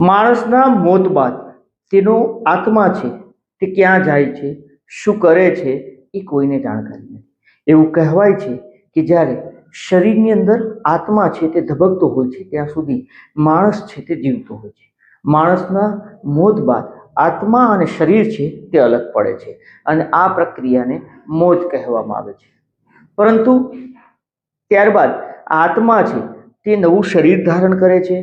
માણસના મોત બાદ તેનો આત્મા છે તે ક્યાં જાય છે, શું કરે છે, એ કોઈને જાણકારી નથી. એવું કહેવાય છે કે જ્યારે શરીરની અંદર આત્મા છે તે ધબકતો હોય છે, ત્યાં સુધી માણસ છે તે જીવતો હોય છે. માણસના મોત બાદ આત્મા અને શરીર છે તે અલગ પડે છે અને આ પ્રક્રિયાને મોત કહેવામાં આવે છે. પરંતુ ત્યારબાદ આત્મા છે તે નવું શરીર ધારણ કરે છે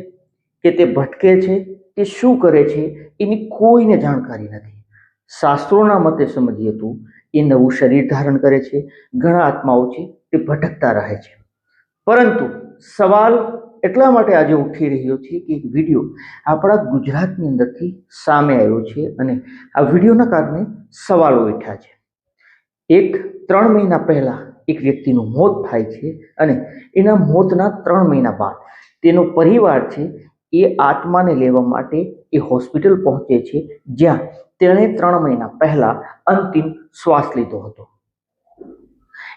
કે તે ભટકે છે, તે શું કરે છે, એની કોઈને જાણકારી નથી. શાસ્ત્રોના મતે સમજીએ તો એ નવું શરીર ધારણ કરે છે, ઘણા આત્માઓ છે, તે ભટકતા રહે છે. પરંતુ સવાલ એટલા માટે આજે ઉઠી રહ્યો છે કે એક વીડિયો આપણા ગુજરાતની અંદરથી સામે આવ્યો છે અને આ વિડીયોના કારણે સવાલો ઉઠ્યા છે. એક ત્રણ મહિના પહેલાં એક વ્યક્તિનું મોત થાય છે અને એના મોતના ત્રણ મહિના બાદ તેનો પરિવાર છે એ આત્માને લેવા માટે એ હોસ્પિટલ પહોંચે છે, જ્યાં તેણે ત્રણ મહિના પહેલા અંતિમ શ્વાસ લીધો હતો.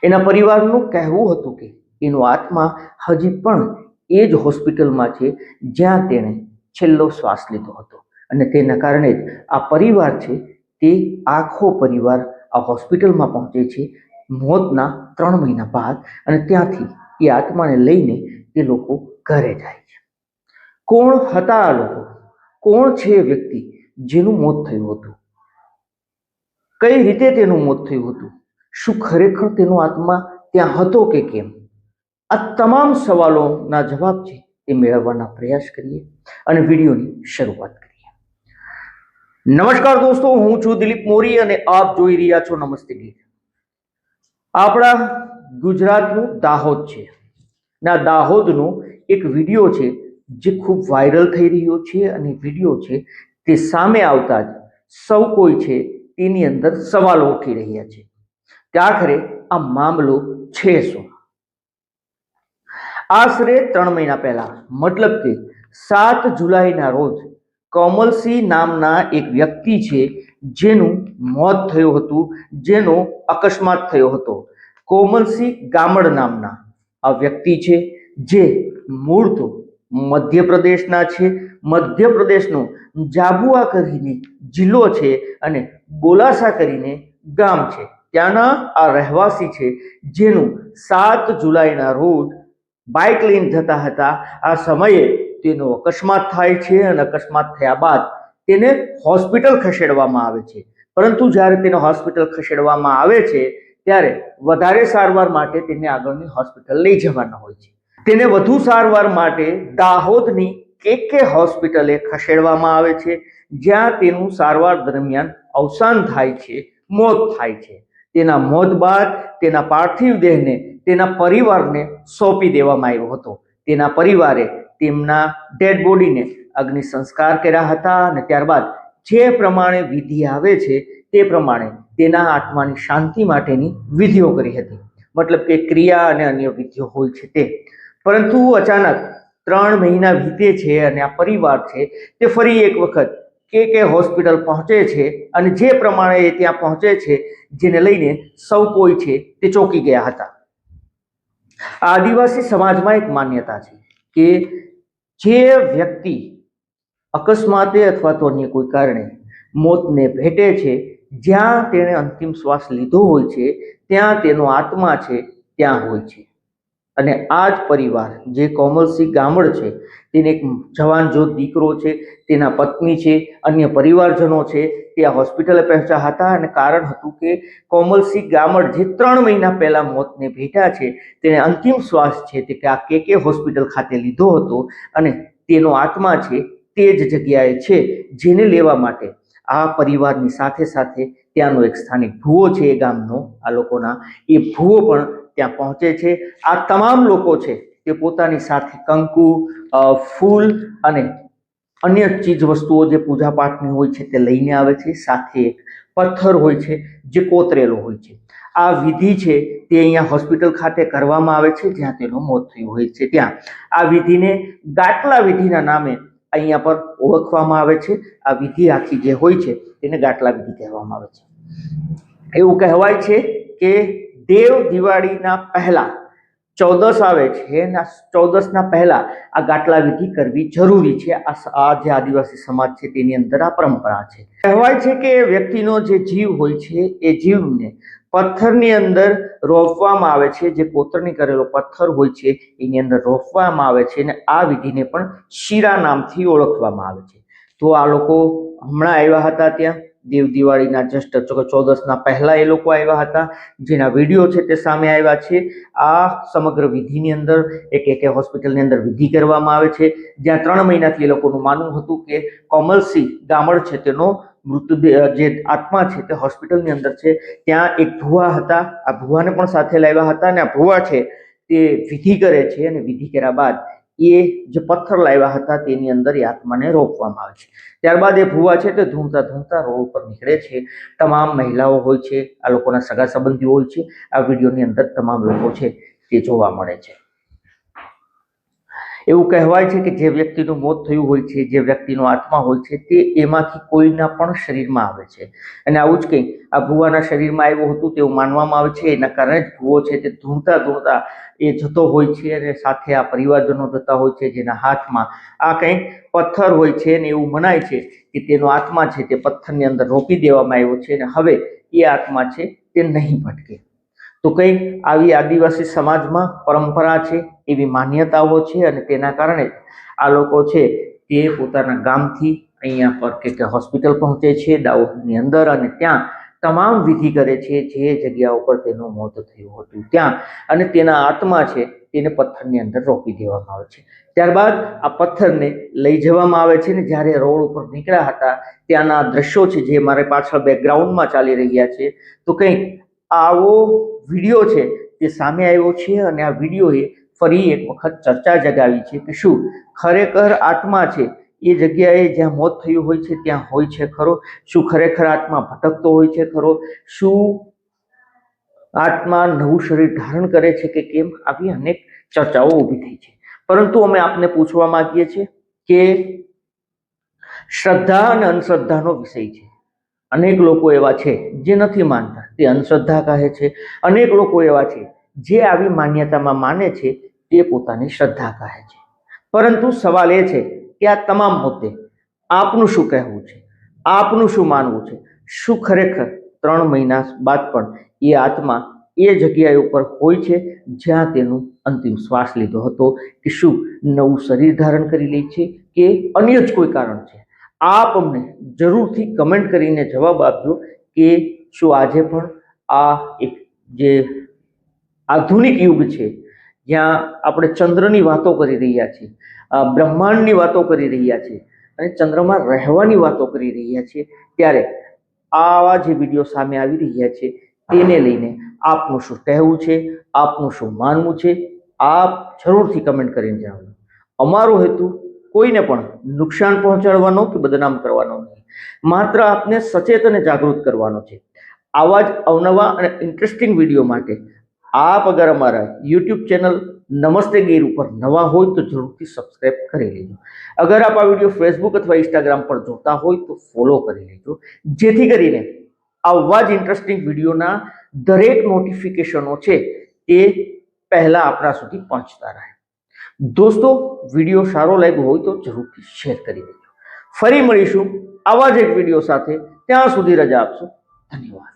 એના પરિવારનું કહેવું હતું કે એનો આત્મા હજી પણ એ જ હોસ્પિટલમાં છે, જ્યાં તેણે છેલ્લો શ્વાસ લીધો હતો. અને તેના કારણે જ આ પરિવાર છે, તે આખો પરિવાર આ હોસ્પિટલમાં પહોંચે છે, મોતના ત્રણ મહિના બાદ. અને ત્યાંથી એ આત્માને લઈને તે લોકો ઘરે જાય છે. કોણ હતા આ લોકો? કોણ છે એ વ્યક્તિ જેનું મોત થયું હતું? કઈ રીતે તેનું મોત થયું હતું? શું ખરેખર તેનો આત્મા ત્યાં હતો કે કેમ? આ તમામ સવાલોના જવાબ છે એ મેળવવાના પ્રયાસ કરીએ અને વિડીયોની શરૂઆત કરીએ. નમસ્કાર દોસ્તો, હું છું દિલીપ મોરી અને આપ જોઈ રહ્યા છો નમસ્તે ગીત. આપણા ગુજરાતનું દાહોદ છે. ના, દાહોદનો એક વીડિયો છે જે ખૂબ વાયરલ થઈ રહ્યો છે અને વીડિયો છે તે સામે આવતા જ સૌ કોઈ છે તેની અંદર સવાલો ઉઠી રહ્યા છે. કે આખરે આ મામલો છે શું? આશરે ત્રણ મહિના પહેલા, મતલબ કે સાત જુલાઈના રોજ, કોમલસિંહ નામના એક વ્યક્તિ છે જેનું મોત થયું હતું, જેનો અકસ્માત થયો હતો. કોમલસિંહ ગામડ નામના આ વ્યક્તિ છે જે મૂળ તો મધ્યપ્રદેશના છે. મધ્યપ્રદેશનો જાબુઆ કરીને જિલ્લો છે અને બોલાસા કરીને ગામ છે. ત્યાંના આ રહેવાસી છે જેનું સાત જુલાઈના રોજ બાઇક લઈને જતા હતા. આ સમયે તેનો અકસ્માત થાય છે અને અકસ્માત થયા બાદ તેને હોસ્પિટલ ખસેડવામાં આવે છે. પરંતુ જ્યારે તેને હોસ્પિટલ ખસેડવામાં આવે છે, ત્યારે વધારે સારવાર માટે તેને આગળની હોસ્પિટલ લઈ જવાના હોય છે. તેને વધુ સારવાર માટે દાહોદની કે કે હોસ્પિટલે ખસેડવામાં આવે છે, જ્યાં તેનું સારવાર દરમિયાન અવસાન થાય છે, મોત થાય છે. તેના મોત બાદ તેના પાર્થિવ દેહને તેના પરિવારને સોંપી દેવામાં આવ્યો હતો. તેના પરિવારે તેમના ડેડ બોડીને અગ્નિ સંસ્કાર કર્યા હતા અને ત્યારબાદ જે પ્રમાણે વિધિ આવે છે, તે પ્રમાણે તેના આત્માની શાંતિ માટેની વિધિઓ કરી હતી. મતલબ કે ક્રિયા અને અન્ય વિધિઓ હોય છે તે. પરંતુ અચાનક ત્રણ મહિના વીતે છે અને આ પરિવાર છે, તે ફરી એક વખત કે કે હોસ્પિટલ પહોંચે છે અને જે પ્રમાણે એ ત્યાં પહોંચે છે, જેને લઈને સૌ કોઈ છે તે ચોંકી ગયા હતા. આદિવાસી સમાજમાં એક માન્યતા છે કે જે વ્યક્તિ અકસ્માતે અથવા તો અન્ય કોઈ કારણે મોતને ભેટે છે, જ્યાં તેણે અંતિમ શ્વાસ લીધો હોય છે, ત્યાં તેનો આત્મા છે, ત્યાં હોય છે. અને આ જ પરિવાર જે કોમલસિંહ ગામડ છે, તેને એક જવાન જો દીકરો છે, તેના પત્ની છે, અન્ય પરિવારજનો છે, તે આ હોસ્પિટલે પહોંચ્યા હતા અને કારણ હતું કે કોમલસિંહ ગામડ જે ત્રણ મહિના પહેલાં મોતને ભેટ્યા છે તેને અંતિમ શ્વાસ છે તે કે આ કે કે હોસ્પિટલ ખાતે લીધો હતો અને તેનો આત્મા છે તે જ જગ્યાએ છે જેને લેવા માટે આ પરિવારની સાથે સાથે ત્યાંનો એક સ્થાનિક ભૂવો છે એ ગામનો, આ લોકોના એ ભૂવો પણ ત્યાં પહોંચે છે. આ તમામ લોકો છે તે પોતાની સાથે કંકુ ફૂલ અને અન્ય ચીજ વસ્તુઓ જે પૂજાપાઠની હોય છે તે લઈને આવે છે. સાથે એક પથ્થર હોય છે જે કોતરેલો હોય છે. આ વિધિ છે તે અહીંયા હોસ્પિટલ ખાતે કરવામાં આવે છે જ્યાં તેનું મોત થયું હોય છે ત્યાં. આ વિધિને ગાટલા વિધિના નામે અહીંયા પર ઓળખવામાં આવે છે. આ વિધિ આખી જે હોય છે તેને ગાટલા વિધિ કહેવામાં આવે છે. એવું કહેવાય છે કે દેવ દિવાળીના પહેલા, ચૌદસ આવે છે આ ચૌદસના પહેલા આ ગાટલા વિધિ કરવી જરૂરી છે. આ જે આદિવાસી સમાજ છે તેની અંદર આ પરંપરા છે. કહેવાય છે કે વ્યક્તિનો જે જીવ હોય છે એ જીવને પથ્થરની અંદર રોપવામાં આવે છે. જે કોતરણી કરેલો પથ્થર હોય છે એની અંદર રોપવામાં આવે છે અને આ વિધિને પણ શિરા નામથી ઓળખવામાં આવે છે. તો આ લોકો હમણાં આવ્યા હતા ત્યાં. દેવ દિવાળીના જસ્ટ ચૌદસના પહેલા એ લોકો આવ્યા હતા. જેના વીડિયો છે તે સામે આવ્યા છે. આ સમગ્ર વિધિની અંદર એક એક હોસ્પિટલની અંદર વિધિ કરવામાં આવે છે. જ્યાં ત્રણ મહિનાથી એ લોકોનું માનવું હતું કે કોમલસિંહ ગામડ છે તેનો મૃતદેહ, જે આત્મા છે તે હોસ્પિટલની અંદર છે. ત્યાં એક ભુવા હતા. આ ભુવાને પણ સાથે લાવ્યા હતા અને આ ભુવા છે તે વિધિ કરે છે અને વિધિ કર્યા બાદ એ જે પથ્થર લાવ્યા હતા તેની અંદર એ આત્માને રોપવામાં આવે છે. ત્યારબાદ એ ભુવા છે તે ધૂમતા ધૂમતા રોડ ઉપર નીકળે છે. તમામ મહિલાઓ હોય છે, આ લોકોના સગા સંબંધીઓ હોય છે, આ વિડીયોની અંદર તમામ લોકો છે તે જોવા મળે છે. એવું કહેવાય છે કે જે વ્યક્તિનું મોત થયું હોય છે, જે વ્યક્તિનો આત્મા હોય છે, તે એમાંથી કોઈના પણ શરીરમાં આવે છે. અને આવું જ કંઈ આ ભુવાના શરીરમાં આવ્યું હતું તેવું માનવામાં આવે છે. એના કારણે જ ભુવો છે તે ધૂમતા ધૂમતા એ જતો હોય છે અને સાથે આ પરિવારજનો જતા હોય છે જેના હાથમાં આ કંઈક પથ્થર હોય છે અને એવું મનાય છે કે તેનો આત્મા છે તે પથ્થરની અંદર રોપી દેવામાં આવ્યો છે અને હવે એ આત્મા છે તે નહીં ભટકે. તો કંઈક આવી આદિવાસી સમાજમાં પરંપરા છે, એવી માન્યતાઓ છે અને તેના કારણે આ લોકો છે તે પોતાના ગામથી અહીંયા પર કે કે હોસ્પિટલ પહોંચે છે દાઉદની અંદર અને ત્યાં તમામ વિધિ કરે છે, જે જગ્યા ઉપર તેનું મોત થયું હતું. ત્યાં અને તેના આત્મા છે, તેને પથ્થરની અંદર રોપી દેવામાં આવે છે. ત્યારબાદ આ પથ્થરને લઈ જવામાં આવે છે ને જ્યારે રોડ ઉપર નીકળ્યા હતા, ત્યાંના દ્રશ્યો છે જે મારે પાછળ બેકગ્રાઉન્ડમાં ચાલી રહ્યા છે, તો કંઈક આવો વીડિયો છે તે સામે આવ્યો છે અને આ વિડીયોએ ફરી એક વખત ચર્ચા જગાવી છે કે શું ખરેખર આત્મા છે એ જગ્યાએ જ્યાં મોત થયું હોય છે, ત્યાં હોય છે ખરો. શું ખરેખર આત્મા ભટકતો હોય છે ખરો? શું આત્મા નવું શરીર ધારણ કરે છે કે કેમ? આવી અનેક ચર્ચાઓ ઊભી થઈ છે. પરંતુ અમે આપને પૂછવા માંગીએ છીએ કે શ્રદ્ધા અને અંધશ્રદ્ધાનો વિષય છે. અનેક લોકો એવા છે જે નથી માનતા. તે અંધશ્રદ્ધા કહે છે. અનેક લોકો એવા છે જે આવી માન્યતામાં માને છે તે પોતાની શ્રદ્ધા કહે છે. પરંતુ સવાલ એ છે કે આ તમામ મુદ્દે આપનું શું કહેવું છે? આપનું શું માનવું છે? શું ખરેખર ત્રણ મહિના બાદ પણ એ આત્મા એ જગ્યાએ ઉપર હોય છે જ્યાં તેનું અંતિમ શ્વાસ લીધો હતો? કે શું નવું શરીર ધારણ કરી લે છે? કે અન્ય જ કોઈ કારણ છે? આપ અમને જરૂરથી કમેન્ટ કરીને જવાબ આપજો કે શું આજે પણ આ એક જે આધુનિક યુગ છે, જ્યાં આપણે ચંદ્રની વાતો કરી રહ્યા છીએ બ્રહ્માંડની વાતો કરી રહ્યા છીએ અને ચંદ્રમાં રહેવાની વાતો કરી રહ્યા છીએ ત્યારે આવા જે વીડિયો સામે આવી રહ્યા છે તેને લઈને આપનું શું કહેવું છે, આપનું શું માનવું છે, આપ જરૂરથી કમેન્ટ કરીને જણાવજો. અમારો હેતુ કોઈને પણ નુકસાન પહોંચાડવાનો કે બદનામ કરવાનો નહીં. માત્ર આપને સચેત અને જાગૃત કરવાનો છે. આવા જ અવનવા અને ઇન્ટરેસ્ટિંગ વીડિયો માટે આપ અગર અમારા યુટ્યુબ ચેનલ નમસ્તે ગીર ઉપર નવા હોય તો જરૂરથી સબસ્ક્રાઇબ કરી લેજો. અગર આપ આ વીડિયો ફેસબુક અથવા ઇન્સ્ટાગ્રામ પર જોતા હોય તો ફોલો કરી લેજો. જેથી કરીને આવા જ ઇન્ટરેસ્ટિંગ વિડીયોના દરેક નોટિફિકેશનો છે તે પહેલાં આપણા સુધી પહોંચતા રહે. દોસ્તો વીડિયો સારો લાગ્યો હોય તો જરૂરથી શેર કરી દેજો. ફરી મળીશું આવા જ એક વીડિયો સાથે. ત્યાં સુધી રજા આપશો. ધન્યવાદ.